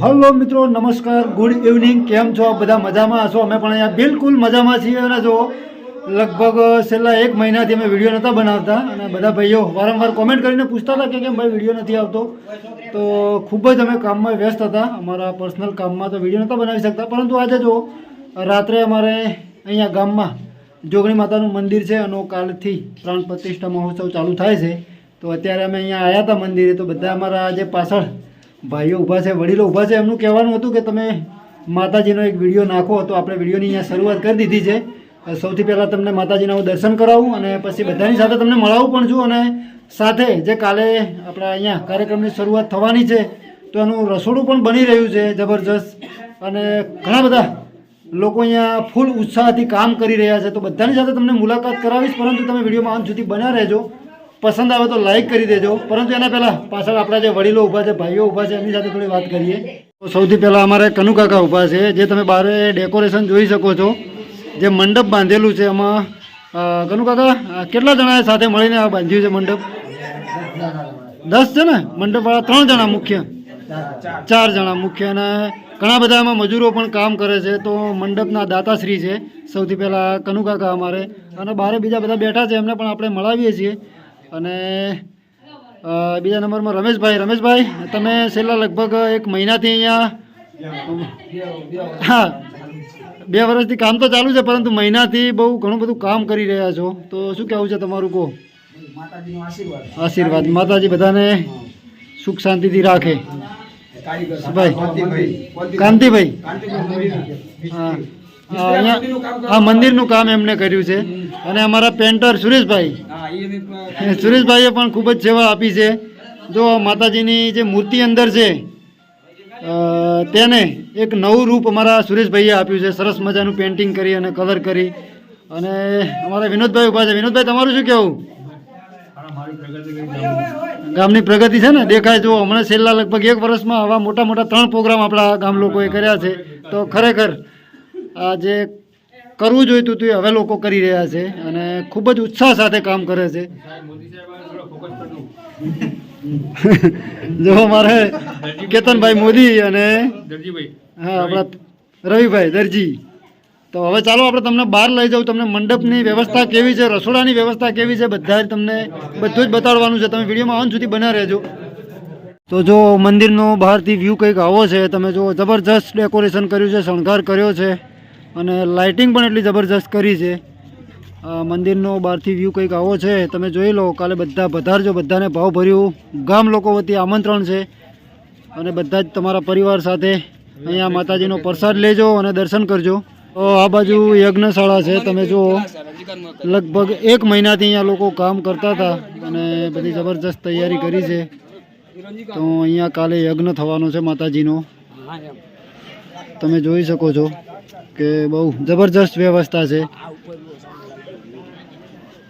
Hello મિત્રો, નમસ્કાર, good evening, કેમ છો? બધા મજામાં હશો? અમે પણ અહીંયા બિલકુલ મજામાં છીએ અને જો, લગભગ છેલ્લા એક મહિનાથી અમે વીડિયો નહોતા બનાવતા અને બધા ભાઈઓ વારંવાર કોમેન્ટ કરીને પૂછતા હતા કે કેમ ભાઈ વીડિયો નથી આવતો. તો ખૂબ જ અમે કામમાં વ્યસ્ત હતા. અમારા પર્સનલ કામમાં તો વીડિયો નહોતા બનાવી શકતા. પરંતુ આજે જો, રાત્રે અમારે અહીંયા ગામમાં જોગણી માતાનું મંદિર છે અને કાલથી પ્રાણ પ્રતિષ્ઠા મહોત્સવ ચાલુ થાય છે. તો અત્યારે અમે અહીંયા આવ્યા હતા મંદિરે. તો બધા અમારા જે પાછળ ભાઈઓ ઊભા છે, વડીલો ઊભા છે, એમનું કહેવાનું હતું કે તમે માતાજીનો એક વીડિયો નાખો. તો આપણે વિડીયોની અહીંયા શરૂઆત કરી દીધી છે. સૌથી પહેલાં તમને માતાજીના હું દર્શન કરાવું અને પછી બધાની સાથે તમને મળાવું પણ છું. અને સાથે જે કાલે આપણા અહીંયા કાર્યક્રમની શરૂઆત થવાની છે, તો એનું રસોડું પણ બની રહ્યું છે જબરજસ્ત. અને ઘણા બધા લોકો અહીંયા ફૂલ ઉત્સાહથી કામ કરી રહ્યા છે. તો બધાની સાથે તમને મુલાકાત કરાવીશ, પરંતુ તમે વિડીયોમાં અંત સુધી બન્યા રહેજો. પસંદ આવે તો લાઈક કરી દેજો. પરંતુ એના પહેલાં પાછળ આપણા જે વડીલો ઊભા છે ભાઈઓ ઊભા છે એમની સાથે થોડી વાત કરીએ. તો સૌથી પહેલાં અમારે કનુકાકા ઊભા છે જે તમે બહાર ડેકોરેશન જોઈ શકો છો. જે મંડપ બાંધેલું છે એમાં અ, કનુ કાકા અ, કેટલા જણાએ સાથે મળીને આ બાંધ્યું છે મંડપ? દસ છે ને મંડપવાળા ત્રણ જણા મુખ્ય? ચાર જણા મુખ્ય. અને ઘણા બધા એમાં મજૂરો પણ કામ કરે છે. તો મંડપના દાતાશ્રી છે. સૌથી પહેલાં કનુકાકા અમારે. અને બારે બીજા બધા બેઠા છે એમને પણ આપણે મળાવીએ છીએ. અને બીજા નંબરમાં રમેશભાઈ. રમેશભાઈ તમે છેલ્લા લગભગ એક મહિનાથી અહીંયા હા બે વર્ષથી કામ તો ચાલુ છે પરંતુ મહિનાથી બહુ ઘણું બધું કામ કરી રહ્યા છો. તો શું કહેવું છે તમારું કહો? આશીર્વાદ. માતાજી બધાને સુખ શાંતિથી રાખે. ભાઈ કાંતિભાઈ. હા મંદિરનું કામ એમને કર્યું છે. અને અમારા પેન્ટર સુરેશભાઈ. સુરેશભાઈએ પણ ખૂબ જ સેવા આપી છે. જો માતાજીની જે મૂર્તિ અંદર છે તેને એક નવું રૂપ અમારા સુરેશભાઈએ આપ્યું છે. સરસ મજાનું પેઇન્ટિંગ કરી અને કલર કરી. અને અમારા વિનોદભાઈ ઊભા છે. વિનોદભાઈ, તમારું શું કહેવું ગામની પ્રગતિ છે ને, દેખાય. જો હમણાં છેલ્લા લગભગ એક વર્ષમાં આવા મોટા મોટા ત્રણ પ્રોગ્રામ આપણા ગામ લોકોએ કર્યા છે. તો ખરેખર આ જે કરવું જોઈતું હતું એ હવે લોકો કરી રહ્યા છે અને ખૂબ જ ઉત્સાહ સાથે કામ કરે છે. જો મારે કેતનભાઈ મોદી અને હા, આપણા રવિભાઈ, દરજી. તો હવે ચાલો આપણે તમને બહાર લઈ જાઉં, તમને મંડપની વ્યવસ્થા કેવી છે, રસોડાની વ્યવસ્થા કેવી છે બધા તમને બધું જ બતાડવાનું છે. તમે વિડીયોમાં અંત સુધી બના રહેજો. તો જો મંદિરનો બહારથી વ્યૂ કંઈક આવો છે, તમે જો જબરજસ્ત ડેકોરેશન કર્યું છે, શણગાર કર્યો છે. અને લાઇટિંગ પણ એટલી જબરજસ્ત કરી છે. મંદિરનો બહારથી વ્યૂ કંઈક આવો છે તમે જોઈ લો કાલે બધા પધારજો બધાને ભાવભર્યું ગામ લોકો વતી આમંત્રણ છે. અને બધા જ તમારા પરિવાર સાથે અહીંયા માતાજીનો પ્રસાદ લેજો અને દર્શન કરજો. તો આ બાજુ યજ્ઞશાળા છે તમે જુઓ. લગભગ એક મહિનાથી અહીંયા લોકો કામ કરતા હતા અને બધી જબરજસ્ત તૈયારી કરી છે. તો અહીંયા કાલે યજ્ઞ થવાનો છે માતાજીનો. તમે જોઈ શકો છો. કે બહુ જબરજસ્ત વ્યવસ્થા છે.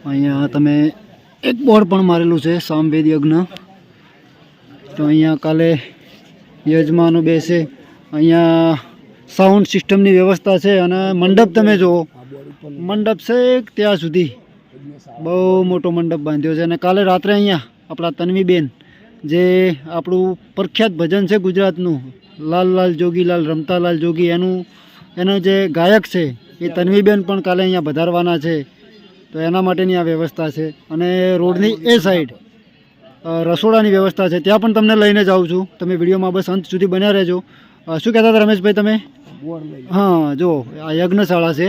અહીંયા તમે એક બોર્ડ પણ મારેલું છે, સામવેદ યજ્ઞ. તો અહીંયા કાલે યજમાનો બેસે. અહીંયા સાઉન્ડ સિસ્ટમની વ્યવસ્થા છે અને મંડપ તમે જુઓ. મંડપ છે ત્યાં સુધી. બહુ મોટો મંડપ બાંધ્યો છે અને કાલે રાત્રે અહીંયા આપણા તન્વીબેન જે આપણું પ્રખ્યાત ભજન છે ગુજરાતનું, લાલ લાલ રમતાલાલ લાલ જોગી, એનું એનો જે ગાયક છે એ તન્વીબેન પણ કાલે અહીંયા વધારવાના છે. તો એના માટેની આ વ્યવસ્થા છે. અને રોડની એ સાઈડ રસોડાની વ્યવસ્થા છે. ત્યાં પણ તમને લઈને જાઉં છું. તમે વિડીયોમાં બસ અંત સુધી બન્યા રહેજો. શું કહેતા હતા રમેશભાઈ તમે? હા જો આ યજ્ઞશાળા છે.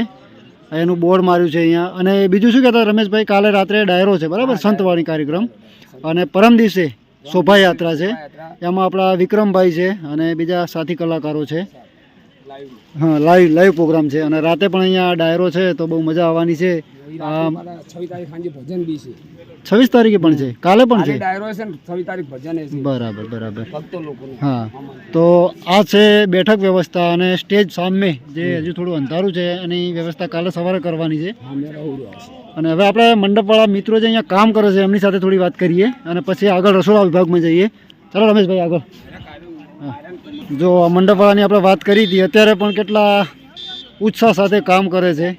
એનું બોર્ડ માર્યું છે અહીંયા. અને બીજું શું કહેતા રમેશભાઈ? કાલે રાત્રે ડાયરો છે બરાબર? સંતવાણી કાર્યક્રમ. અને પરમ દિવસે શોભાયાત્રા છે. એમાં આપણા વિક્રમભાઈ છે અને બીજા સાથી કલાકારો છે. હા લાઈવ લાઈવ પ્રોગ્રામ છે. અને રાતે પણ અહીંયા ડાયરો છે તો બહુ મજા આવવાની છે. છવ્વીસ તારીખ પણ છે? કાલે પણ છે? એ બરાબર બરાબર. હા. તો આ છે બેઠક વ્યવસ્થા અને સ્ટેજ સામે જે હજુ થોડું અંધારું છે એની વ્યવસ્થા કાલે સવારે કરવાની છે. અને હવે આપણે મંડપવાળા મિત્રો જે અહીંયા કામ કરે છે એમની સાથે થોડી વાત કરીએ. અને પછી આગળ રસોડા વિભાગમાં જઈએ. ચાલો રમેશભાઈ આગળ. જો આ મંડપવાળાની આપણે વાત કરી હતી, અત્યારે પણ કેટલા ઉત્સાહ સાથે કામ કરે છે.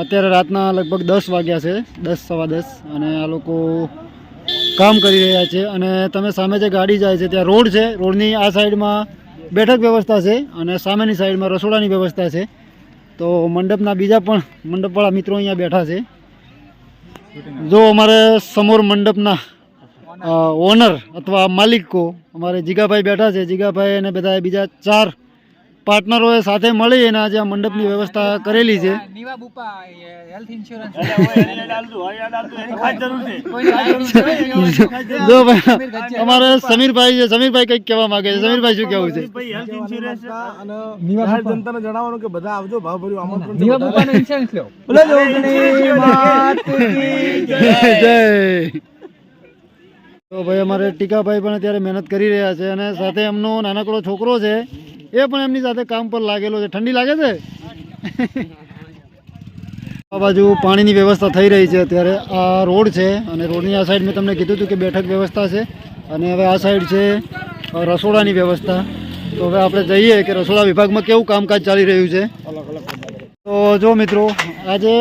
અત્યારે રાતના લગભગ દસ વાગ્યા છે, દસ સવા દસ, અને આ લોકો કામ કરી રહ્યા છે. અને તમે સામે જે ગાડી જાય છે, ત્યાં રોડ છે, રોડની આ સાઈડમાં બેઠક વ્યવસ્થા છે અને સામેની સાઈડમાં રસોડાની વ્યવસ્થા છે. તો મંડપના બીજા પણ મંડપવાળા મિત્રો અહીંયા બેઠા છે. જો અમારે સમોર મંડપના ઓનર અથવા માલિકો અમારે જીગાભાઈ બેઠા છે. જીગાભાઈ અને બધા બીજા ચાર પાર્ટનરોએ સાથે મળી અને આજે આ મંડપની વ્યવસ્થા કરેલી છે. જો ભાઈ અમારે સમીરભાઈ છે. સમીરભાઈ કંઈક કહેવા માંગે છે. સમીરભાઈ શું કહેવું છે? જનતાને જણાવવાનું કે બધા આવજો ભાવ ભર્યું આમંત્રણ નીવા બુપાનો ઇન્સ્યોરન્સ લ્યો. જય. તો ભાઈ અમારે ટીકાભાઈ પણ અત્યારે મહેનત કરી રહ્યા છે અને સાથે એમનો નાનકડો છોકરો છે, એ પણ એમની સાથે કામ પર લાગેલો છે. ઠંડી લાગે છે? આ બાજુ પાણીની વ્યવસ્થા થઈ રહી છે અત્યારે. આ રોડ છે અને રોડની આ સાઈડ મેં તમને કીધું હતું કે બેઠક વ્યવસ્થા છે અને હવે આ સાઈડ છે રસોડાની વ્યવસ્થા. તો હવે આપણે જઈએ કે રસોડા વિભાગમાં કેવું કામકાજ ચાલી રહ્યું છે. તો જો મિત્રો, આજે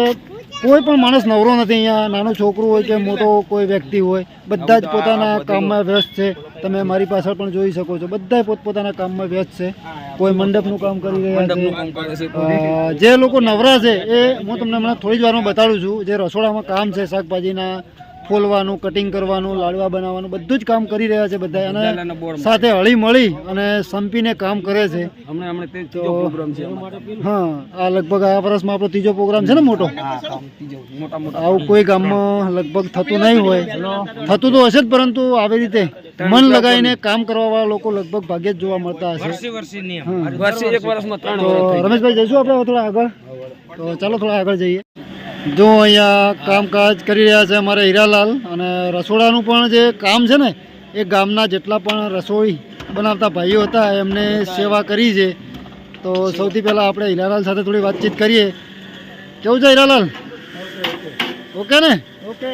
કોઈ પણ માણસ નવરો નથી અહીંયા. નાનું છોકરું હોય કે મોટો કોઈ વ્યક્તિ હોય બધા જ પોતાના કામમાં વ્યસ્ત છે. તમે મારી પાછળ પણ જોઈ શકો છો. બધા પોતપોતાના કામમાં વ્યસ્ત છે. કોઈ મંડપનું કામ કરી રહ્યા છે. જે લોકો નવરા છે એ હું તમને હમણાં થોડી જ વારમાં બતાડું છું. જે રસોડામાં કામ છે શાકભાજીના ફોલવાનું કટિંગ કરવાનું લાડવા બનાવવાનું બધું જ કામ કરી રહ્યા છે બધા. અને સાથે હળી મળી અને સંપીને કામ કરે છે. હા આ લગભગ આ વર્ષમાં આપણો ત્રીજો પ્રોગ્રામ છે ને મોટો? આવું કોઈ ગામમાં લગભગ થતું નહીં હોય. થતું તો હશે જ પરંતુ આવી રીતે મન લગાવીને કામ કરવા વાળા લોકો લગભગ ભાગ્યે જ જોવા મળતા હશે. રમેશભાઈ જઈશું આપણે થોડા આગળ? તો ચાલો થોડા આગળ જઈએ. જો અહીંયા કામકાજ કરી રહ્યા છે અમારા હીરાલાલ અને રસોડાનું પણ જે કામ છે ને એ ગામના જેટલા પણ રસોઈ બનાવતા ભાઈઓ હતા એમને સેવા કરી છે. તો સૌથી પહેલાં આપણે હીરાલાલ સાથે થોડી વાતચીત કરીએ. કેવું છે હીરાલાલ? ઓકે ને? ઓકે.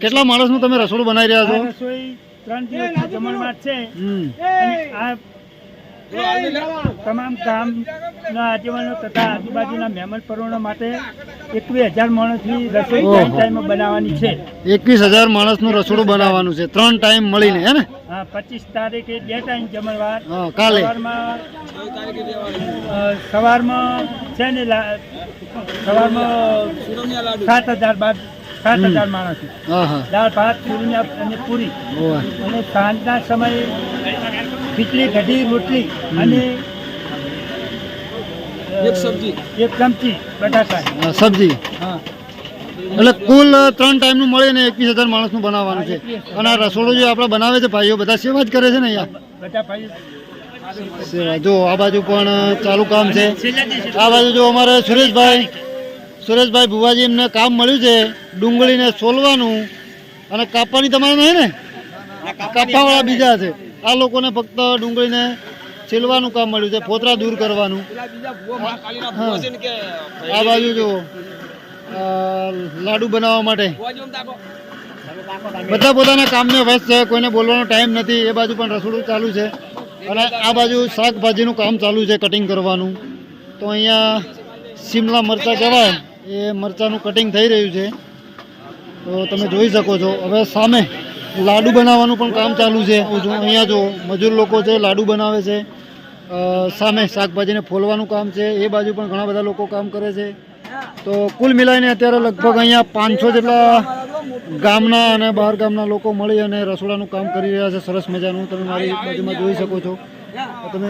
કેટલા માણસનું તમે રસોડું બનાવી રહ્યા છો? રસોઈ ત્રણ દિવસ છે. તમામ ગામના આગેવાનો તથા આજુબાજુના મહેમાન પરોણા માટે એકવીસ હજાર માણસની રસોઈ. ત્રણ ટાઈમ બનાવવાની છે. એકવીસ હજાર માણસનું રસોડું બનાવવાનું છે. ત્રણ ટાઈમ મળીને હે ને? હા પચીસ તારીખે બે ટાઈમ જમણવાર. કાલે. સવારમાં છે ને સવારમાં સાત હજાર બાદ સાત હજાર માણસ. દાળ ભાત પૂરી અને પૂરી. અને સાંજના સમયે ખીચડી કઢી રોટલી અને એક સબ્જી. એક ચમચી બટાકા. હા, સબ્જી. હા. એટલે કુલ ત્રણ ટાઈમનું મળીને એકવીસ હજાર માણસનું બનાવવાનું છે. અને આ રસોડું જે આપણે બનાવે છે ભાઈઓ બધા સેવા જ કરે છે ને અહીંયા? જો આ બાજુ પણ ચાલુ કામ છે. આ બાજુ જો અમારે સુરેશભાઈ સુરેશભાઈ ભુવાજી એમને કામ મળ્યું છે ડુંગળીને સોલવાનું. અને કાપવાની તમારે નહીં ને? કાપવાવાળા બીજા છે. આ લોકોને ફક્ત ડુંગળીને છીલવાનું કામ મળ્યું છે, ફોતરા દૂર કરવાનું. આ બાજુ જો લાડુ બનાવવા માટે. બધા પોતાના કામને વ્યસ્ત છે, કોઈને બોલવાનો ટાઈમ નથી, એ બાજુ પણ રસોડું ચાલુ છે. અને આ બાજુ શાકભાજીનું કામ ચાલુ છે કટિંગ કરવાનું. તો અહીંયા શિમલા મરચાં કહેવાય, એ મરચાંનું કટિંગ થઈ રહ્યું છે. તો તમે જોઈ શકો છો, હવે સામે લાડુ બનાવવાનું પણ કામ ચાલુ છે. અહીંયા જો મજૂર લોકો છે, લાડુ બનાવે છે. સામે શાકભાજીને ફોલવાનું કામ છે. એ બાજુ પણ ઘણા બધા લોકો કામ કરે છે. તો કુલ મિલાઈને અત્યારે લગભગ અહીંયા પાંચસો જેટલા ગામના અને બહાર ગામના લોકો મળી અને રસોડાનું કામ કરી રહ્યા છે. સરસ મજાનું. તમે મારી બાજુમાં જોઈ શકો છો. તમે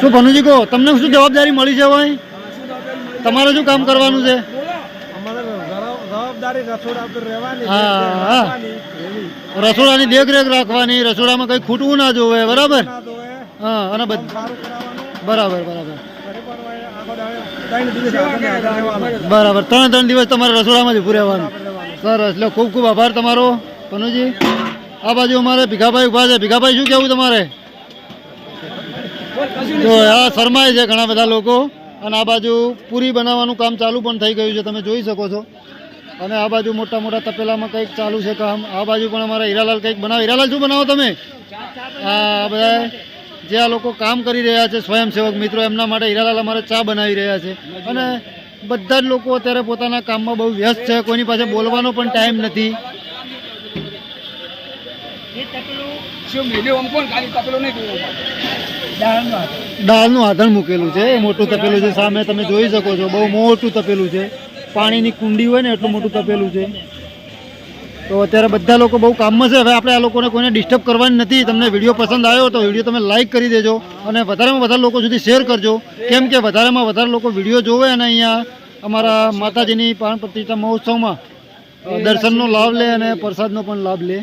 શું ભનુજી કહો, તમને શું જવાબદારી મળી છે ભાઈ? તમારે શું કામ કરવાનું છે અમારે જવાબદારી રસોડા પર રહેવાની હા હા રસોડાની દેખરેખ રાખવાની રસોડામાં કંઈ ખૂટવું ના જોવે બરાબર? હા અને બરાબર બરાબર. બરાબર. ત્રણ ત્રણ દિવસ તમારે રસોડામાં જ ઉભું રહેવાનું. સરસ એટલે ખૂબ ખૂબ આભાર તમારો પનુજી. આ બાજુ અમારે ભીખાભાઈ ઊભા છે. ભીખાભાઈ શું કહેવું તમારે? જો આ શરમાય છે ઘણા બધા લોકો. અને આ બાજુ પૂરી બનાવવાનું કામ ચાલુ પણ થઈ ગયું છે. તમે જોઈ શકો છો. અને આ બાજુ મોટા મોટા તપેલામાં કંઈક ચાલુ છે કામ. આ બાજુ પણ અમારા હીરાલાલ કંઈક બનાવો. હીરાલાલ શું બનાવો તમે? આ બધા જે આ લોકો કામ કરી રહ્યા છે સ્વયંસેવક મિત્રો એમના માટે હીરાલાલ અમારે ચા બનાવી રહ્યા છે. અને બધા જ લોકો અત્યારે પોતાના કામમાં બહુ વ્યસ્ત છે. કોઈની પાસે બોલવાનો પણ ટાઈમ નથી. દાળનું. આધણ મૂકેલું છે. એ મોટું તપેલું છે. સામે તમે જોઈ શકો છો. બહુ મોટું તપેલું છે. પાણીની કુંડી હોય ને એટલું મોટું તપેલું છે. તો અત્યારે બધા લોકો બહુ કામમાં છે. હવે આપણે આ લોકોને કોઈને ડિસ્ટર્બ કરવાની નથી. તમને વીડિયો પસંદ આવ્યો તો વીડિયો તમે લાઇક કરી દેજો અને વધારેમાં વધારે લોકો સુધી શેર કરજો. કેમ કે વધારેમાં વધારે લોકો વીડિયો જોવે અને અહીંયા અમારા માતાજીની પ્રાણ પ્રતિષ્ઠા મહોત્સવમાં દર્શનનો લાભ લે અને પ્રસાદનો પણ લાભ લે.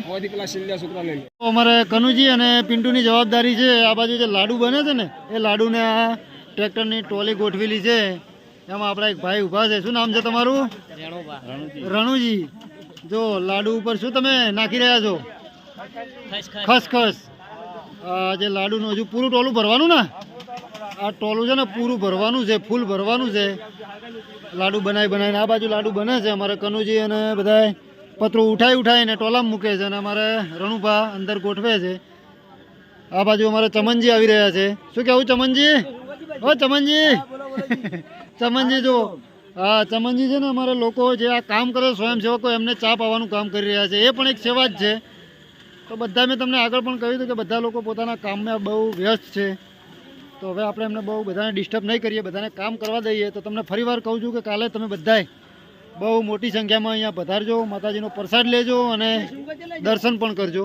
અમારે કનુજી અને પિન્ટુની જવાબદારી છે. આ બાજુ જે લાડુ બને છે ને, એ લાડુને આ ટ્રેક્ટરની ટોલી ગોઠવેલી છે. એમાં આપણા એક ભાઈ ઊભા છે. શું નામ છે તમારું? રણુજી. જો લાડુ ઉપર શું તમે નાખી રહ્યા છો? ખસખસ. જે લાડુનું હજુ પૂરું ટોલું ભરવાનું ને? આ ટોલું છે ને પૂરું ભરવાનું છે ફૂલ ભરવાનું છે. લાડુ બનાવી બનાવીને આ બાજુ લાડુ બને છે. અમારે કનુજી અને બધાય પતરું ઉઠાઈ ઉઠાઈને ટોલામાં મૂકે છે અને અમારે રણુભા અંદર ગોઠવે છે. આ બાજુ અમારે ચમનજી આવી રહ્યા છે. શું કેવું ચમનજી? ઓ ચમનજી! ચમનજી જો, હા ચમનજી છે ને અમારે લોકો જે આ કામ કરે સ્વયંસેવકો, એમને ચા પાવાનું કામ કરી રહ્યા છે. એ પણ એક સેવા જ છે. તો બધા મેં તમને આગળ પણ કહ્યું હતું કે બધા લોકો પોતાના કામમાં બહુ વ્યસ્ત છે. તો હવે આપણે એમને બહુ બધાને ડિસ્ટર્બ નહીં કરીએ, બધાને કામ કરવા દઈએ. તો તમને ફરીવાર કહું છું કે કાલે તમે બધાય બહુ મોટી સંખ્યામાં અહીંયા પધારજો, માતાજીનો પ્રસાદ લેજો અને દર્શન પણ કરજો.